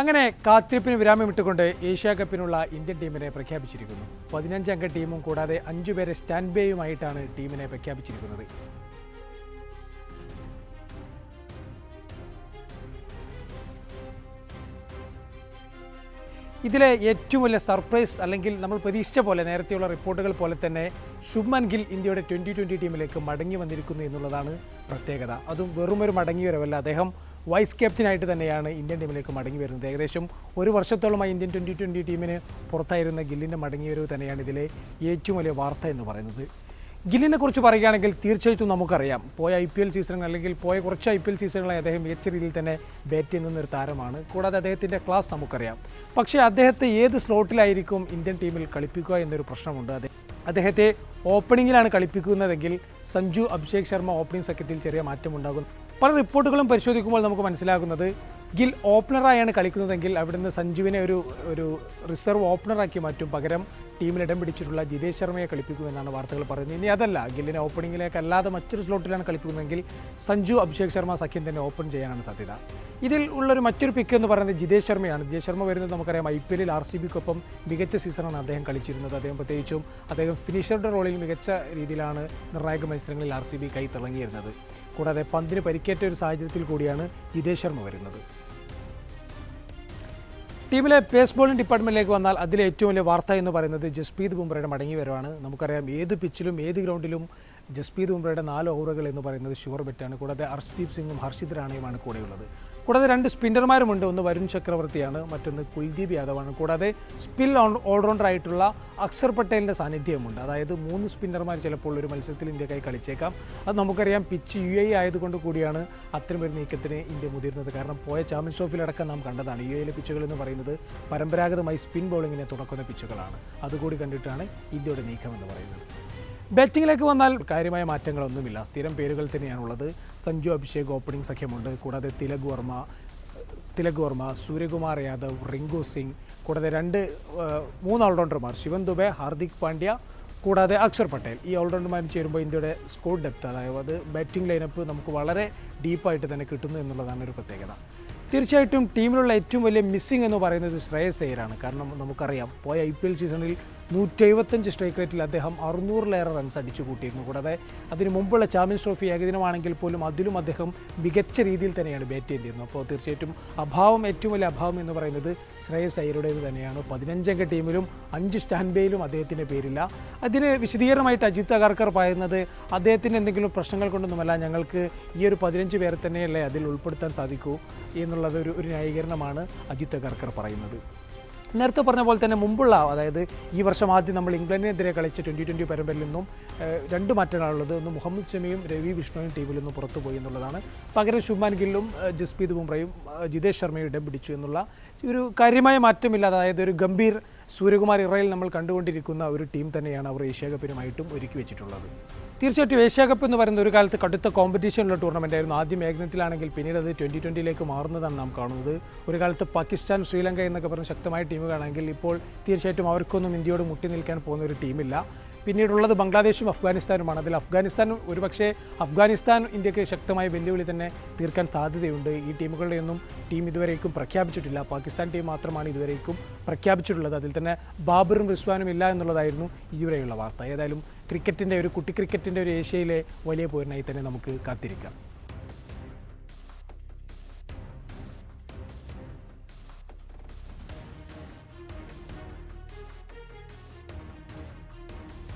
അങ്ങനെ കാത്തിരിപ്പിന് വിരാമമിട്ടുകൊണ്ട് Asia കപ്പിനുള്ള Indian ടീമിനെ പ്രഖ്യാപിച്ചിരിക്കുന്നു. പതിനഞ്ചംഗ ടീമും കൂടാതെ അഞ്ചുപേരെ സ്റ്റാൻഡ് ബേയുമായിട്ടാണ് ടീമിനെ പ്രഖ്യാപിച്ചിരിക്കുന്നത്. ഇതിലെ ഏറ്റവും വലിയ സർപ്രൈസ് അല്ലെങ്കിൽ നമ്മൾ പ്രതീക്ഷിച്ച പോലെ നേരത്തെയുള്ള റിപ്പോർട്ടുകൾ പോലെ തന്നെ ശുഭ്മൻ ഗിൽ ഇന്ത്യയുടെ ട്വന്റി ട്വന്റി ടീമിലേക്ക് മടങ്ങി വന്നിരിക്കുന്നു എന്നുള്ളതാണ് പ്രത്യേകത. അതും വെറുമൊരു ഒരു മടങ്ങി വരവല്ല അദ്ദേഹം വൈസ് ക്യാപ്റ്റനായിട്ട് തന്നെയാണ് ഇന്ത്യൻ ടീമിലേക്ക് മടങ്ങി വരുന്നത്. ഏകദേശം ഒരു വർഷത്തോളമായി ഇന്ത്യൻ ട്വന്റി ട്വന്റി ടീമിന് പുറത്തായിരുന്ന ഗില്ലിന്റെ മടങ്ങി വരവ് തന്നെയാണ് ഇതിലെ ഏറ്റവും വലിയ വാർത്ത എന്ന് പറയുന്നത്. ഗില്ലിനെ കുറിച്ച് പറയുകയാണെങ്കിൽ തീർച്ചയായിട്ടും നമുക്കറിയാം. പോയ ഐ പി എൽ സീസണുകൾ അല്ലെങ്കിൽ പോയ കുറച്ച് ഐ പി എൽ സീസണുകളായി അദ്ദേഹം മികച്ച രീതിയിൽ തന്നെ ബാറ്റ് ചെയ്യുന്ന ഒരു താരമാണ്. കൂടാതെ അദ്ദേഹത്തിന്റെ ക്ലാസ് നമുക്കറിയാം. പക്ഷേ അദ്ദേഹത്തെ ഏത് സ്ലോട്ടിലായിരിക്കും ഇന്ത്യൻ ടീമിൽ കളിപ്പിക്കുക എന്നൊരു പ്രശ്നമുണ്ട്. അതെ അദ്ദേഹത്തെ ഓപ്പണിങ്ങിലാണ് കളിപ്പിക്കുന്നതെങ്കിൽ സഞ്ജു അഭിഷേക് ശർമ്മ ഓപ്പണിംഗ് സഖ്യത്തിൽ ചെറിയ മാറ്റമുണ്ടാകും. പല റിപ്പോർട്ടുകളും പരിശോധിക്കുമ്പോൾ നമുക്ക് മനസ്സിലാകുന്നത് ഗിൽ ഓപ്പണറായാണ് കളിക്കുന്നതെങ്കിൽ അവിടുന്ന് സഞ്ജുവിനെ ഒരു ഒരു റിസർവ് ഓപ്പണറാക്കി മാറ്റും. പകരം ടീമിൽ ഇടം പിടിച്ചിട്ടുള്ള ജിതേഷ് ശർമ്മയെ കളിപ്പിക്കുമെന്നാണ് വാർത്തകൾ പറയുന്നത്. ഇനി അതല്ല ഗില്ലിനെ ഓപ്പണിങ്ങിലേക്ക് അല്ലാതെ മറ്റൊരു സ്ലോട്ടിലാണ് കളിപ്പിക്കുന്നതെങ്കിൽ സഞ്ജു അഭിഷേക് ശർമ്മ സഖ്യം തന്നെ ഓപ്പൺ ചെയ്യാനാണ് സാധ്യത. ഇതിൽ ഉള്ളൊരു മറ്റൊരു പിക്ക് എന്ന് പറയുന്നത് ജിതേഷ് ശർമ്മയാണ്. ജിതേഷ് ശർമ്മ വരുന്നത് നമുക്കറിയാം ഐ പി എല്ലിൽ ആർ സി ബിക്കൊപ്പം മികച്ച സീസണാണ് അദ്ദേഹം കളിച്ചിരുന്നത്. അദ്ദേഹം പ്രത്യേകിച്ചും അദ്ദേഹം ഫിനിഷറുടെ റോളിൽ മികച്ച രീതിയിലാണ് നിർണായക മത്സരങ്ങളിൽ ആർ സി ബി കൈ തിളങ്ങിയിരുന്നത്. കൂടാതെ പന്തിന് പരിക്കേറ്റ ഒരു സാഹചര്യത്തിൽ കൂടിയാണ് ജിതേഷ് ശർമ്മ വരുന്നത്. ടീമിലെ പേസ് ബോളിംഗ് ഡിപ്പാർട്ട്മെന്റിലേക്ക് വന്നാൽ അതിലെ ഏറ്റവും വലിയ വാർത്ത എന്ന് പറയുന്നത് ജസ്പ്രീത് ബുംറയുടെ മടങ്ങി വരവാണ്. നമുക്കറിയാം ഏത് പിച്ചിലും ഏത് ഗ്രൗണ്ടിലും ജസ്പ്രീത് ബുംറയുടെ നാല് ഓവറുകൾ എന്ന് പറയുന്നത് ഷുവർ ബെറ്റാണ്. കൂടാതെ അർഷ്ദീപ് സിംഗും ഹർഷിത് റാണയുമാണ് കൂടെയുള്ളത്. കൂടാതെ രണ്ട് സ്പിന്നർമാരുമുണ്ട്. ഒന്ന് വരുൺ ചക്രവർത്തിയാണ് മറ്റൊന്ന് കുൽദീപ് യാദവാണ്. കൂടാതെ സ്പിൽ ഓൾറൗണ്ടർ ആയിട്ടുള്ള അക്ഷർ പട്ടേലിന്റെ സാന്നിധ്യമുണ്ട്. അതായത് മൂന്ന് സ്പിന്നർമാർ ചിലപ്പോൾ ഒരു മത്സരത്തിൽ ഇന്ത്യക്കായി കളിച്ചേക്കാം. അത് നമുക്കറിയാം പിച്ച് യു എ ആയതുകൊണ്ട് കൂടിയാണ് അത്തരം ഒരു നീക്കത്തിന് ഇന്ത്യ മുതിർന്നത്. കാരണം പോയ ചാമ്പ്യൻസ് ട്രോഫിയിലടക്കം നാം കണ്ടതാണ്. യു എയിലെ പിച്ചുകൾ എന്ന് പറയുന്നത് പരമ്പരാഗതമായി സ്പിൻ ബോളിങ്ങിനെ തുറക്കുന്ന പിച്ചുകളാണ്. അതുകൂടി കണ്ടിട്ടാണ് ഇന്ത്യയുടെ നീക്കം എന്ന് പറയുന്നത്. ബാറ്റിങ്ങിലേക്ക് വന്നാൽ കാര്യമായ മാറ്റങ്ങളൊന്നുമില്ല. സ്ഥിരം പേരുകൾ തന്നെയാണുള്ളത്. സഞ്ജു അഭിഷേക് ഓപ്പണിംഗ് സഖ്യമുണ്ട്. കൂടാതെ തിലക് വർമ്മ തിലക് വർമ്മ സൂര്യകുമാർ യാദവ് റിങ്കു സിംഗ് കൂടാതെ രണ്ട് മൂന്ന് ഓൾറൗണ്ടർമാർ ശിവൻ ദുബെ ഹാർദിക് പാണ്ഡ്യ കൂടാതെ അക്ഷർ പട്ടേൽ. ഈ ഓൾറൗണ്ടർമാർ ചേരുമ്പോൾ ഇന്ത്യയുടെ സ്കോർ ഡെപ്ത് അതായത് ബാറ്റിംഗ് ലൈനപ്പ് നമുക്ക് വളരെ ഡീപ്പായിട്ട് തന്നെ കിട്ടുന്നു എന്നുള്ളതാണ് ഒരു പ്രത്യേകത. തീർച്ചയായിട്ടും ടീമിലുള്ള ഏറ്റവും വലിയ മിസ്സിംഗ് എന്ന് പറയുന്നത് ശ്രേയസ് അയ്യരാണ്. കാരണം നമുക്കറിയാം പോയ ഐ സീസണിൽ നൂറ്റി എഴുപത്തഞ്ച് സ്ട്രൈക്ക് റേറ്റിൽ അദ്ദേഹം അറുന്നൂറിലേറെ റൺസ് അടിച്ചു കൂട്ടിയിരുന്നു കൂടാതെ അതിനു മുമ്പുള്ള ചാമ്പ്യൻസ് ട്രോഫി ഏകദിനമാണെങ്കിൽ പോലും അതിലും അദ്ദേഹം മികച്ച രീതിയിൽ തന്നെയാണ് ബാറ്റ് ചെയ്തിരുന്നത്. അപ്പോൾ തീർച്ചയായിട്ടും അഭാവം ഏറ്റവും വലിയ അഭാവം എന്ന് പറയുന്നത് ശ്രേയസ് അയ്യരുടേത് തന്നെയാണ്. പതിനഞ്ചംഗ ടീമിലും അഞ്ച് സ്റ്റാൻഡ് ബേയിലും അദ്ദേഹത്തിന്റെ പേരില്ല. അതിന് വിശദീകരണമായിട്ട് അജിത് അഗർക്കർ പറയുന്നത് അദ്ദേഹത്തിന്റെ എന്തെങ്കിലും പ്രശ്നങ്ങൾ കൊണ്ടൊന്നുമല്ല ഞങ്ങൾക്ക് ഈ ഒരു പതിനഞ്ച് പേരെ തന്നെയല്ലേ അതിൽ ഉൾപ്പെടുത്താൻ സാധിക്കൂ എന്നുള്ളത് ഒരു ഒരു ന്യായീകരണമാണ് അജിത് അഗർക്കർ പറയുന്നത്. നേരത്തെ പറഞ്ഞ പോലെ തന്നെ മുമ്പുള്ള അതായത് ഈ വർഷം ആദ്യം നമ്മൾ ഇംഗ്ലണ്ടിനെതിരെ കളിച്ച ട്വന്റി ട്വന്റി പരമ്പരയിൽ നിന്നും രണ്ട് മാറ്റങ്ങളാണുള്ളത് ഒന്ന് മുഹമ്മദ് ഷമിയും രവി വിഷ്ണുവും ടീമിൽ നിന്ന് പുറത്തുപോയി എന്നുള്ളതാണ്. പകരം ശുഭ്മാൻ ഗില്ലും ജസ്പീത് ബുംറയും ജിതേഷ് ശർമ്മയും ഇടം പിടിച്ചു എന്നുള്ള ഒരു കാര്യമായ മാറ്റമില്ല അതായത് ഒരു ഗംഭീർ സൂര്യകുമാർ ഇറയിൽ നമ്മൾ കണ്ടുകൊണ്ടിരിക്കുന്ന ഒരു ടീം തന്നെയാണ് അവർ ഏഷ്യ കപ്പിനുമായിട്ടും ഒരുക്കി വെച്ചിട്ടുള്ളത്. തീർച്ചയായിട്ടും ഏഷ്യ കപ്പ് എന്ന് പറയുന്ന ഒരു കാലത്ത് കടുത്ത കോമ്പറ്റീഷനുള്ള ടൂർണമെന്റ് ആയിരുന്നു. ആദ്യം ഏകദിനത്തിലാണെങ്കിൽ പിന്നീട് അത് ട്വന്റി ട്വന്റിയിലേക്ക് മാറുന്നതാണ് നാം കാണുന്നത്. ഒരു കാലത്ത് പാകിസ്ഥാൻ ശ്രീലങ്ക എന്നൊക്കെ പറഞ്ഞ ശക്തമായ ടീമുകളാണെങ്കിൽ ഇപ്പോൾ തീർച്ചയായിട്ടും അവർക്കൊന്നും ഇന്ത്യയോട് മുട്ടി നിൽക്കാൻ പോകുന്ന ഒരു ടീമില്ല പിന്നീടുള്ളത് ബംഗ്ലാദേശും അഫ്ഗാനിസ്ഥാനുമാണ്. അതിൽ അഫ്ഗാനിസ്ഥാൻ ഒരുപക്ഷെ അഫ്ഗാനിസ്ഥാൻ ഇന്ത്യയ്ക്ക് ശക്തമായ വെല്ലുവിളി തന്നെ തീർക്കാൻ സാധ്യതയുണ്ട്. ഈ ടീമുകളുടെയൊന്നും ടീം ഇതുവരേക്കും പ്രഖ്യാപിച്ചിട്ടില്ല. പാകിസ്ഥാൻ ടീം മാത്രമാണ് ഇതുവരേക്കും പ്രഖ്യാപിച്ചിട്ടുള്ളത്. അതിൽ തന്നെ ബാബറും റിസ്വാനും ഇല്ല എന്നുള്ളതായിരുന്നു ഇതുവരെയുള്ള വാർത്ത. ഏതായാലും ക്രിക്കറ്റിന്റെ ഒരു കുട്ടി ക്രിക്കറ്റിന്റെ ഒരു ഏഷ്യയിലെ വലിയ പോരിനായി തന്നെ നമുക്ക് കാത്തിരിക്കാം.